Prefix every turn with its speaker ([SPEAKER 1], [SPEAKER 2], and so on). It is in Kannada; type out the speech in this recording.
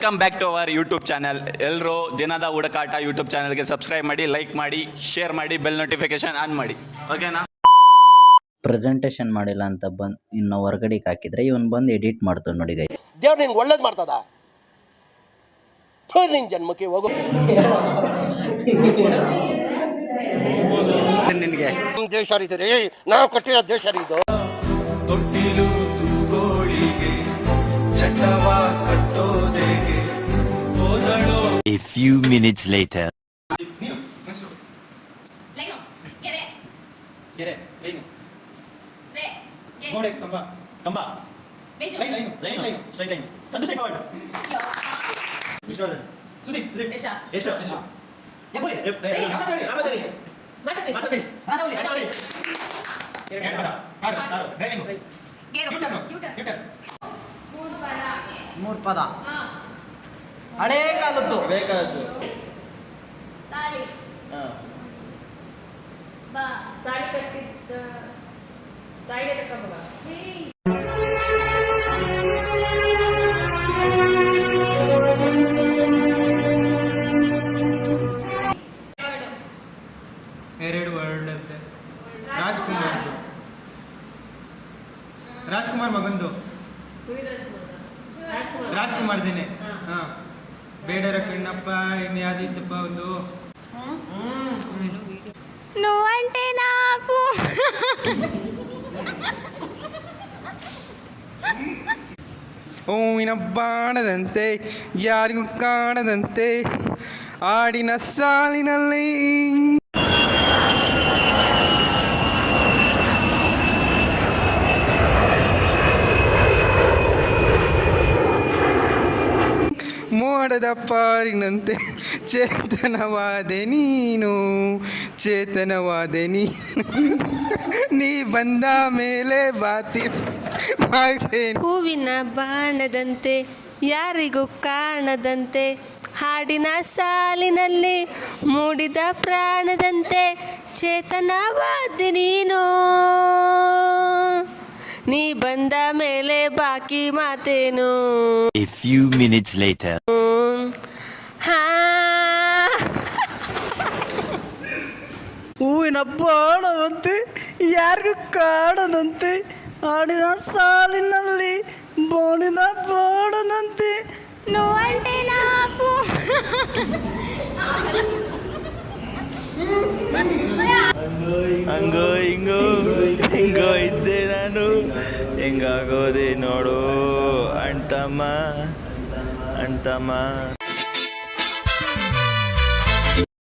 [SPEAKER 1] Welcome back to our YouTube channel ಎಲ್ಲರೂ ದಿನದ ಹುಡುಕಾಟ ಯೂಟ್ಯೂಬ್ ಚಾನಲ್ಗೆ ಸಬ್ಸ್ಕ್ರೈಬ್ ಮಾಡಿ ಲೈಕ್ ಮಾಡಿ ಶೇರ್ ಮಾಡಿ ಬೆಲ್ ನೋಟಿಫಿಕೇಶನ್ ಆನ್ ಮಾಡಿ. ಓಕೆನಾ
[SPEAKER 2] ಪ್ರೆಸೆಂಟೇಷನ್ ಮಾಡಿಲ್ಲ ಅಂತ ಬಂದ್ ಇನ್ನು ಹೊರಗಡೆ ಹಾಕಿದ್ರೆ ಇವನ್ ಬಂದು ಎಡಿಟ್ ಮಾಡ್ತಾನೆ ನೋಡಿ ಗೈ
[SPEAKER 3] ದೇವ್ರು ನಿಂಗೆ ಒಳ್ಳೇದು ಮಾಡ್ತದ? ಥು, ನಿನ್ ಜನ್ಮಕ್ಕೆ ಹೋಗು.
[SPEAKER 4] ನಿನಗೆ.
[SPEAKER 3] ನಮ್ಮ ದೇಶ ರೀ ಇದು. ಏಯ್ ನಾವು ಕಟ್ಟಿರೋ ದೇಶ ರೀ ಇದು.
[SPEAKER 5] ತೊಟ್ಟಿಲು ತೂಗೋಳಿಗೆ ಚಟ್ಟವ
[SPEAKER 6] few minutes later.
[SPEAKER 7] Nino, nice
[SPEAKER 4] job. Leno,
[SPEAKER 7] get it.
[SPEAKER 4] Get it, Leno.
[SPEAKER 7] Re,
[SPEAKER 4] get it. Go, Re, come back. Come back. Benjo. Leno, Leno, Leno,
[SPEAKER 7] Leno.
[SPEAKER 4] Straight line. Sandu, straight forward.
[SPEAKER 7] Vishwardhan.
[SPEAKER 4] Sudip, Sudip. Esha. Esha, Esha. Yapuri. Yapuri. Ramachari,
[SPEAKER 7] Ramachari.
[SPEAKER 4] Masapis.
[SPEAKER 7] Masapis.
[SPEAKER 4] Masapis.
[SPEAKER 7] Masapis. Get
[SPEAKER 8] it, Aro,
[SPEAKER 7] Aro. Driving. Get it. U-turn. U-turn. U-turn. Mood pada. Mood pada.
[SPEAKER 8] ಹಳೇ ಕಾಲದ್ದು
[SPEAKER 4] ಬೇಕಾದದ್ದು
[SPEAKER 7] ತಾಳಿ.
[SPEAKER 4] ಹಾಂ.
[SPEAKER 7] ಬಾ.
[SPEAKER 9] ತಾಳಿ ಕಟ್ಟಿದ್ದ ತಾಯಿಗೆ ತಕೊಂಬ
[SPEAKER 7] ಎರಡು
[SPEAKER 10] ಎರಡು ವರ್ಡ್ ಅಂತೆ. ರಾಜ್ಕುಮಾರ್ದು. ರಾಜ್ಕುಮಾರ್ ಮಗಂದು. ರಾಜ್ಕುಮಾರ್ದೇನೆ. ಹಾ. ಬೇಡರ ಕಣ್ಣಪ್ಪ ಇನ್ಯಾವುದಿತ್ತಪ್ಪ ಒಂದು
[SPEAKER 7] నువ్వంటే నాకు
[SPEAKER 10] ಹೂವಿನ ಬಾಣದಂತೆ ಯಾರಿಗೂ ಕಾಣದಂತೆ ಆಡಿನ ಸಾಲಿನಲ್ಲಿ ಮೋಡದ ಪಾರಿನಂತೆ ಚೇತನವಾದೆ ನೀನು ಚೇತನವಾದೆ ನೀನು. ನೀ ಬಂದ ಮೇಲೆ ಬಾತಿ ಮಾಡ್ತೇನೆ.
[SPEAKER 9] ಹೂವಿನ ಬಾಣದಂತೆ ಯಾರಿಗೂ ಕಾಣದಂತೆ ಹಾಡಿನ ಸಾಲಿನಲ್ಲಿ ಮೂಡಿದ ಪ್ರಾಣದಂತೆ ಚೇತನವಾದ ನೀನು. ನೀ ಬಂದ ಮೇಲೆ ಬಾಕಿ ಮಾತೇನು.
[SPEAKER 6] A few minutes later.
[SPEAKER 9] ಹಾ
[SPEAKER 8] ಹೂವಿನ ಬಾಣವಂತೆ ಯಾರಿಗೂ ಕಾಣದಂತೆ ಆಡಿನ ಸಾಲಿನಲ್ಲಿ ಬೋಣಿನ ಬಾಣದಂತೆ
[SPEAKER 7] నువ్వంటే నాకు
[SPEAKER 1] ಹಂಗೋ ಹಿಂಗೋ ಹಿಂಗೋ ಇದ್ದೆ ನಾನು ಹೆಂಗಾಗೋದೆ ನೋಡು ಅಣ್ತಮ್ಮ ಅಣ್ತಮ್ಮ